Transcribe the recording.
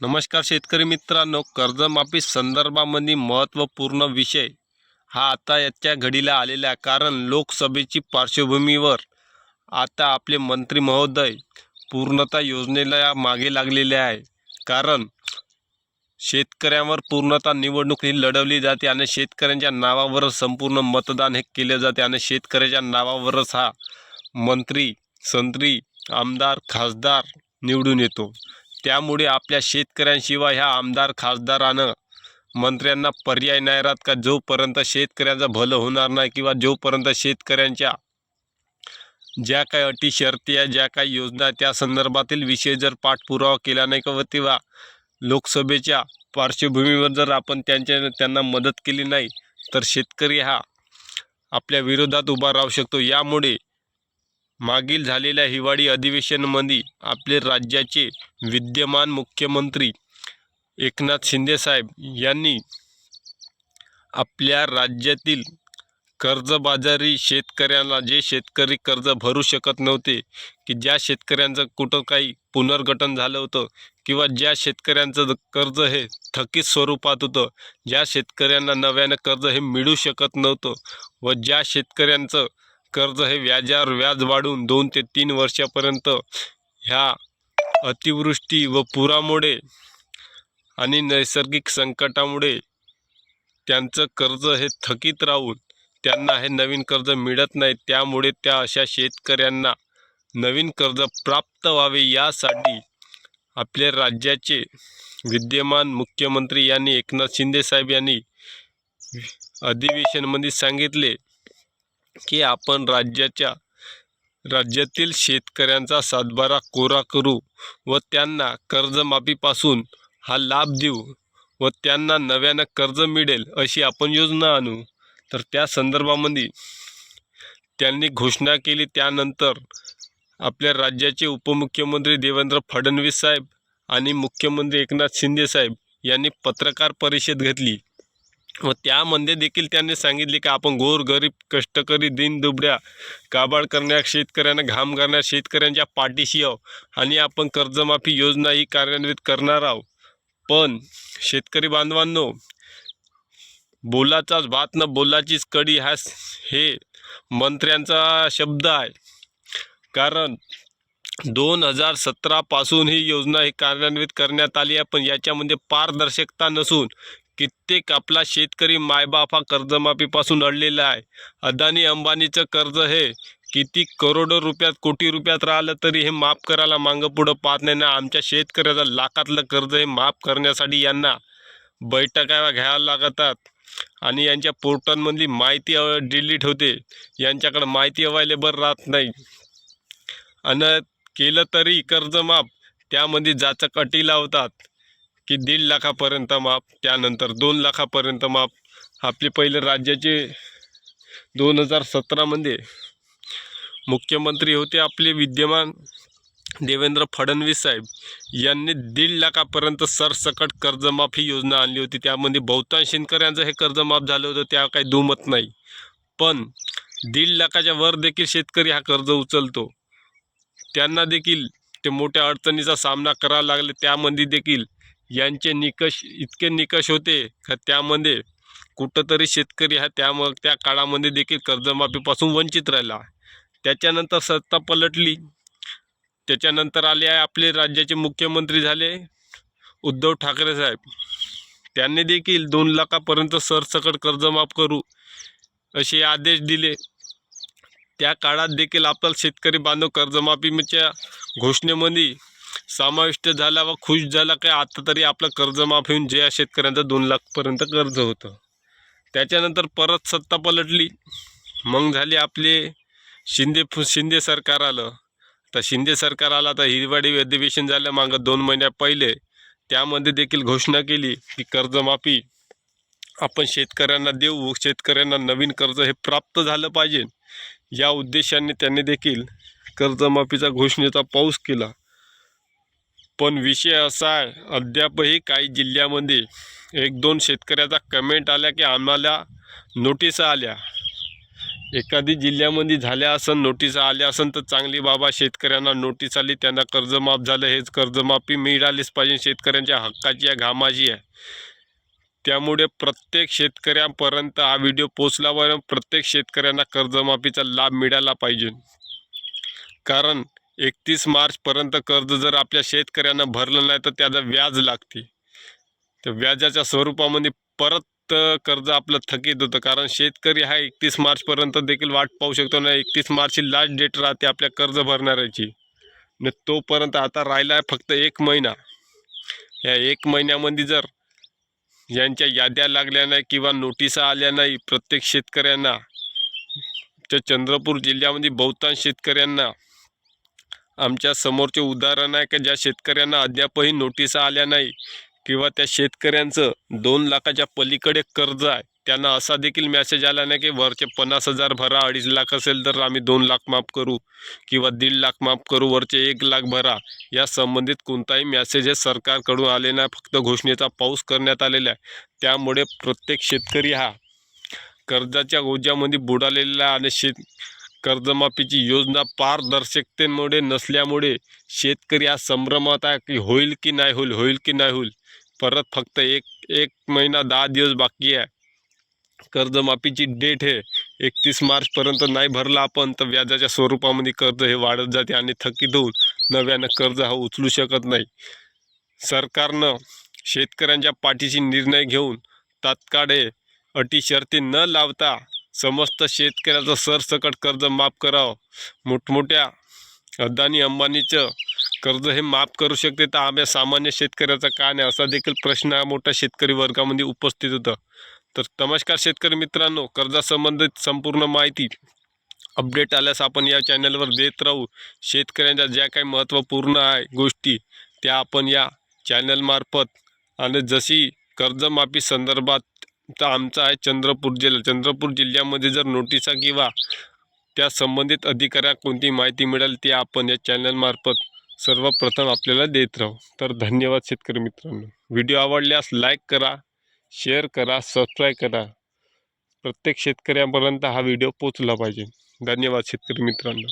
नमस्कार शेतकरी मित्रांनो कर्जमाफी संदर्भामध्ये महत्त्वपूर्ण विषय हा आता याच्या घडीला आलेला आहे. कारण लोकसभेची पार्श्वभूमीवर आता आपले मंत्री महोदय पूर्णतः योजनेला मागे लागलेले आहे. कारण शेतकऱ्यांवर पूर्णतः निवडणूक ही लढवली जाते आणि शेतकऱ्यांच्या नावावरच संपूर्ण मतदान हे केले जाते आणि शेतकऱ्याच्या नावावरच हा मंत्री संत्री आमदार खासदार निवडून येतो. त्यामुळे आपल्या शेतकऱ्यांशिवाय ह्या आमदार खासदारानं मंत्र्यांना पर्याय नाही राहत का? जोपर्यंत शेतकऱ्यांचं भलं होणार नाही किंवा जोपर्यंत शेतकऱ्यांच्या ज्या काही अटी शर्ती आहे ज्या काही योजना त्या संदर्भातील विषय जर पाठपुरावा केला नाही किंवा तेव्हा लोकसभेच्या पार्श्वभूमीवर जर आपण त्यांच्या त्यांना मदत केली नाही तर शेतकरी हा आपल्या विरोधात उभा राहू शकतो. यामुळे मागील झालेल्या हिवाळी अधिवेशनामध्ये आपले राज्याचे विद्यमान मुख्यमंत्री एकनाथ शिंदेसाहेब यांनी आपल्या राज्यातील कर्जबाजारी शेतकऱ्यांना जे शेतकरी कर्ज भरू शकत नव्हते की ज्या शेतकऱ्यांचं कुठं काही पुनर्गठन झालं होतं किंवा ज्या शेतकऱ्यांचं कर्ज हे थकीत स्वरूपात होतं ज्या शेतकऱ्यांना नव्यानं कर्ज हे मिळू शकत नव्हतं व ज्या शेतकऱ्यांचं कर्ज हे व्याजावर व्याज वाढून दोन ते तीन वर्षापर्यंत ह्या अतिवृष्टी व पुरामुळे आणि नैसर्गिक संकटामुळे त्यांचं कर्ज हे थकीत राहून त्यांना हे नवीन कर्ज मिळत नाही. त्यामुळे त्या अशा शेतकऱ्यांना नवीन कर्ज प्राप्त व्हावे यासाठी आपल्या राज्याचे विद्यमान मुख्यमंत्री यांनी एकनाथ शिंदेसाहेब यांनी अधिवेशनमध्ये सांगितले की आपण राज्याच्या राज्यातील शेतकऱ्यांचा सातबारा कोरा करू व त्यांना कर्जमाफीपासून हा लाभ देऊ व त्यांना नव्यानं कर्ज मिळेल अशी आपण योजना आणू. तर त्या संदर्भामध्ये त्यांनी घोषणा केली. त्यानंतर आपल्या राज्याचे उपमुख्यमंत्री देवेंद्र फडणवीस साहेब आणि मुख्यमंत्री एकनाथ शिंदे साहेब यांनी पत्रकार परिषद घेतली. व त्यामध्ये देखील त्यांनी सांगितले की आपण गोरगरीब कष्टकरी दीनदुबळ्या काबाड करण्या शेतकऱ्यांना घाम करण्या शेतकऱ्यांच्या पाठीशी आहो आणि आपण कर्जमाफी योजना ही कार्यान्वित करणार आहोत. पण शेतकरी बांधवांनो बोलाचाच भात न बोलाचीच कडी हा हे मंत्र्यांचा शब्द आहे. कारण दोन हजार सतरापासून ही योजना ही कार्यान्वित करण्यात आली आहे पण याच्यामध्ये पारदर्शकता नसून कित्येक आपला शेतकरी मायबाप हा कर्जमाफीपासून अडलेला आहे. अदानी अंबानीचं कर्ज हे किती करोडो रुपयात कोटी रुपयात राहिलं तरी हे माफ करायला मागं पुढं पाहत नाही. ना आमच्या शेतकऱ्याचं लाखातलं कर्ज हे माफ करण्यासाठी यांना बैठका घ्यायला लागतात. आणि यांच्या पोर्टलमधली माहिती डिलीट होते. यांच्याकडं माहिती अवेलेबल राहत नाही. आणि केलं तरी कर्जमाफ. त्यामध्ये जाचक अटी लावतात. की दीड लाखापर्यंत माफ त्यानंतर दोन लाखापर्यंत माफ आपले पहिले राज्याचे दोन हजार सतरामध्ये मुख्यमंत्री होते आपले विद्यमान देवेंद्र फडणवीस साहेब. यांनी दीड लाखापर्यंत सरसकट कर्जमाफी योजना आणली होती. त्यामध्ये बहुतांश शेतकऱ्यांचं हे कर्ज माफ झालं होतं त्या काही दुमत नाही. पण दीड लाखाच्या वर देखील शेतकरी हा कर्ज उचलतो. त्यांना देखील ते मोठ्या अडचणीचा सामना करावा लागले. त्यामध्ये देखील यांचे निकष इतके निकष होते का त्यामध्ये कुठंतरी शेतकरी हा त्या मग त्या काळामध्ये देखील कर्जमाफीपासून वंचित राहिला. त्याच्यानंतर सत्ता पलटली. त्याच्यानंतर आले आहे आपले राज्याचे मुख्यमंत्री झाले उद्धव ठाकरे साहेब. त्यांनी देखील दोन लाखापर्यंत सरसकट कर्जमाफ करू असे आदेश दिले. त्या काळात देखील आपला शेतकरी बांधव कर्जमाफीच्या घोषणेमध्ये समाविष्ट झाला व खुश झाला काय आता तरी आपलं कर्जमाफ होऊन जे शेतकऱ्यांचं दोन लाखपर्यंत कर्ज होतं. त्याच्यानंतर परत सत्ता पलटली. मग झाले आपले शिंदे फु शिंदे सरकार आलं. तर शिंदे सरकार आला तर हिरवाडी अधिवेशन झालं मागं दोन महिन्या पहिले. त्यामध्ये देखील घोषणा केली की कर्जमाफी आपण शेतकऱ्यांना देऊ शेतकऱ्यांना नवीन कर्ज हे प्राप्त झालं पाहिजे. या उद्देशाने त्यांनी देखील कर्जमाफीचा घोषणेचा पाऊस केला. पण विषय असा आहे अद्यापही काही जिल्ह्यामध्ये एक दोन शेतकऱ्याचा कमेंट आल्या की आम्हाला नोटिसा आल्या. एखादी जिल्ह्यामध्ये झाल्या असन नोटीस आल्या असन तर चांगली बाबा शेतकऱ्यांना नोटीस आली त्यांना कर्जमाफ झालं हेच कर्जमाफी मिळालीच पाहिजे शेतकऱ्यांच्या हक्काची आहे घामाची आहे. त्यामुळे प्रत्येक शेतकऱ्यांपर्यंत हा व्हिडिओ पोचल्यावर प्रत्येक शेतकऱ्यांना कर्जमाफीचा लाभ मिळाला पाहिजे. कारण एकतीस मार्चपर्यंत कर्ज जर आपल्या शेतकऱ्यांना भरलं नाही तर त्याचं व्याज लागते. तर व्याजाच्या स्वरूपामध्ये परत कर्ज आपलं थकीत होतं. कारण शेतकरी हा एकतीस मार्चपर्यंत देखील वाट पाहू शकतो ना एकतीस मार्चची लास्ट डेट राहते आपल्या कर्ज भरणाऱ्याची. न तोपर्यंत आता राहिला आहे फक्त एक महिना. या एक महिन्यामध्ये जर यांच्या याद्या लागल्या नाही किंवा नोटिसा आल्या नाही प्रत्येक शेतकऱ्यांना तर चंद्रपूर जिल्ह्यामध्ये बहुतांश शेतकऱ्यांना आमच्या समोरचे उदाहरण आहे का ज्या शेतकऱ्यांना अद्यापही नोटिसा आल्या नाही किंवा त्या शेतकऱ्यांचं दोन लाखाच्या पलीकडे कर्ज आहे त्यांना असा देखील मेसेज आला नाही की वरचे पन्नास हजार भरा अडीच लाख असेल तर आम्ही दोन लाख माफ करू किंवा दीड लाख माफ करू वरचे एक लाख भरा. या संबंधित कोणताही मेसेजेस सरकारकडून आले नाही फक्त घोषणेचा पाऊस करण्यात आलेला आहे. त्यामुळे प्रत्येक शेतकरी हा कर्जाच्या ओझ्यामध्ये बुडालेला आणि शेत कर्जमाफीची योजना पारदर्शकतेमुळे नसल्यामुळे शेतकरी हा संभ्रमात आहे की होईल की नाही होईल होईल की नाही होईल. परत फक्त एक एक महिना दहा दिवस बाकी आहे. कर्जमाफीची डेट हे एकतीस मार्चपर्यंत नाही भरला आपण तर व्याजाच्या स्वरूपामध्ये कर्ज हे वाढत जाते आणि थकीत होऊन नव्यानं कर्ज हा उचलू शकत नाही. सरकारनं शेतकऱ्यांच्या पाठीशी निर्णय घेऊन तात्काळ हे अटी शर्ती न लावता समस्त शेतकऱ्याचं सरसकट कर्ज माफ करावं. मोठमोठ्या अदानी अंबानीचं कर्ज हे माफ करू शकते तर आम्ही सामान्य शेतकऱ्याचा का नाही? असा देखील प्रश्न हा मोठ्या शेतकरी वर्गामध्ये उपस्थित होता. तर नमस्कार शेतकरी मित्रांनो कर्जासंबंधित संपूर्ण माहिती अपडेट आल्यास आपण या चॅनलवर देत राहू. शेतकऱ्यांच्या ज्या काही महत्त्वपूर्ण आहे गोष्टी त्या आपण या चॅनलमार्फत आणि जशी कर्जमाफी संदर्भात तर आमचा आहे चंद्रपूर जिल्हा. चंद्रपूर जिल्ह्यामध्ये जर नोटिसा किंवा त्या संबंधित अधिकाऱ्या कोणती माहिती मिळेल ती आपण या चॅनलमार्फत सर्वप्रथम आपल्याला देत राहू. तर धन्यवाद शेतकरी मित्रांनो. व्हिडिओ आवडल्यास लाईक करा शेअर करा सबस्क्राईब करा. प्रत्येक शेतकऱ्यापर्यंत हा व्हिडिओ पोचला पाहिजे. धन्यवाद शेतकरी मित्रांनो.